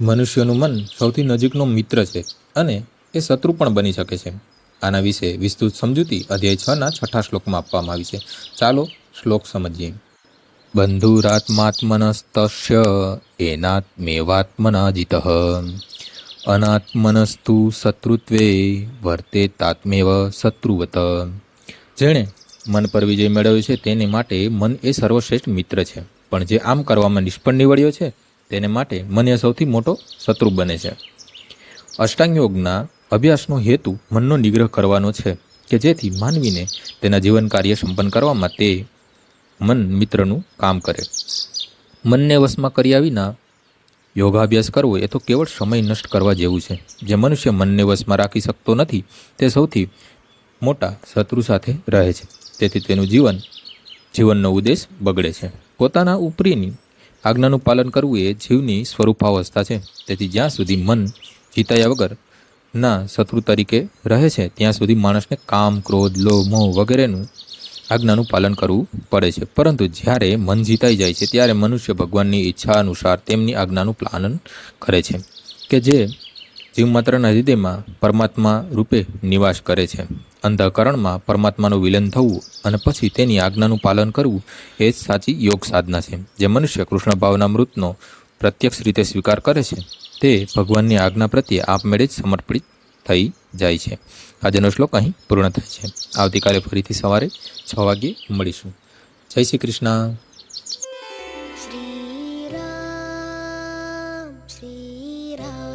મનુષ્યનું મન સૌથી નજીકનો મિત્ર છે અને એ શત્રુ પણ બની શકે છે. આના વિશે વિસ્તૃત સમજૂતી અધ્યાય છ ના છઠ્ઠા શ્લોકમાં આપવામાં આવી છે. ચાલો શ્લોક સમજીએ. બંધુરાત્માત્મનસ્તસ્ય એનાત્મેવાત્મના જીત અનાત્મનસ્તુ શત્રુત્વે વર્તે તાત્મેવ શત્રુવત. જેણે મન પર વિજય મેળવ્યો છે, તેને માટે મન એ સર્વશ્રેષ્ઠ મિત્ર છે. પણ જે આમ કરવામાં નિષ્ફળ નીવડ્યો છે તેને માટે મન એ સૌથી મોટો શત્રુ બને છે. અષ્ટાંગ યોગના અભ્યાસનો હેતુ મનનો નિગ્રહ કરવાનો છે કે જેથી માનવીને તેના જીવન કાર્ય સંપન્ન કરવામાં તે મન મિત્રનું કામ કરે. મનને વશમાં કર્યા વિના યોગાભ્યાસ કરવો એ તો કેવળ સમય નષ્ટ કરવા જેવું છે. જે મનુષ્ય મનને વશમાં રાખી શકતો નથી, તે સૌથી મોટા શત્રુ સાથે રહે છે. તેથી તેનું જીવન જીવનનો ઉદ્દેશ બગડે છે. પોતાના ઉપરીની આજ્ઞાનું પાલન કરવું એ જીવની સ્વરૂપાવસ્થા છે. તેથી જ્યાં સુધી મન જીતાયા વગર ના શત્રુ તરીકે રહે છે, ત્યાં સુધી માણસને કામ, ક્રોધ લોહ મોહ વગેરેનું આજ્ઞાનું પાલન કરવું પડે છે. પરંતુ જ્યારે મન જીતાઈ જાય છે, ત્યારે મનુષ્ય ભગવાનની ઈચ્છા અનુસાર તેમની આજ્ઞાનું પાલન કરે છે કે જે જીવમાત્રના હૃદયમાં પરમાત્મા રૂપે નિવાસ કરે છે. અંધકરણમાં પરમાત્માનું વિલન થવું અને પછી તેની આજ્ઞાનું પાલન કરવું એ જ સાચી યોગ સાધના છે. જે મનુષ્ય કૃષ્ણ ભાવના મૃતનો પ્રત્યક્ષ રીતે સ્વીકાર કરે છે, તે ભગવાનની આજ્ઞા પ્રત્યે આપમેળે જ સમર્પિત થઈ જાય છે. આજનો શ્લોક અહીં પૂર્ણ થાય છે. આવતીકાલે ફરીથી સવારે છ વાગ્યે મળીશું. જય શ્રી કૃષ્ણ. શ્રી રામ શ્રી રામ.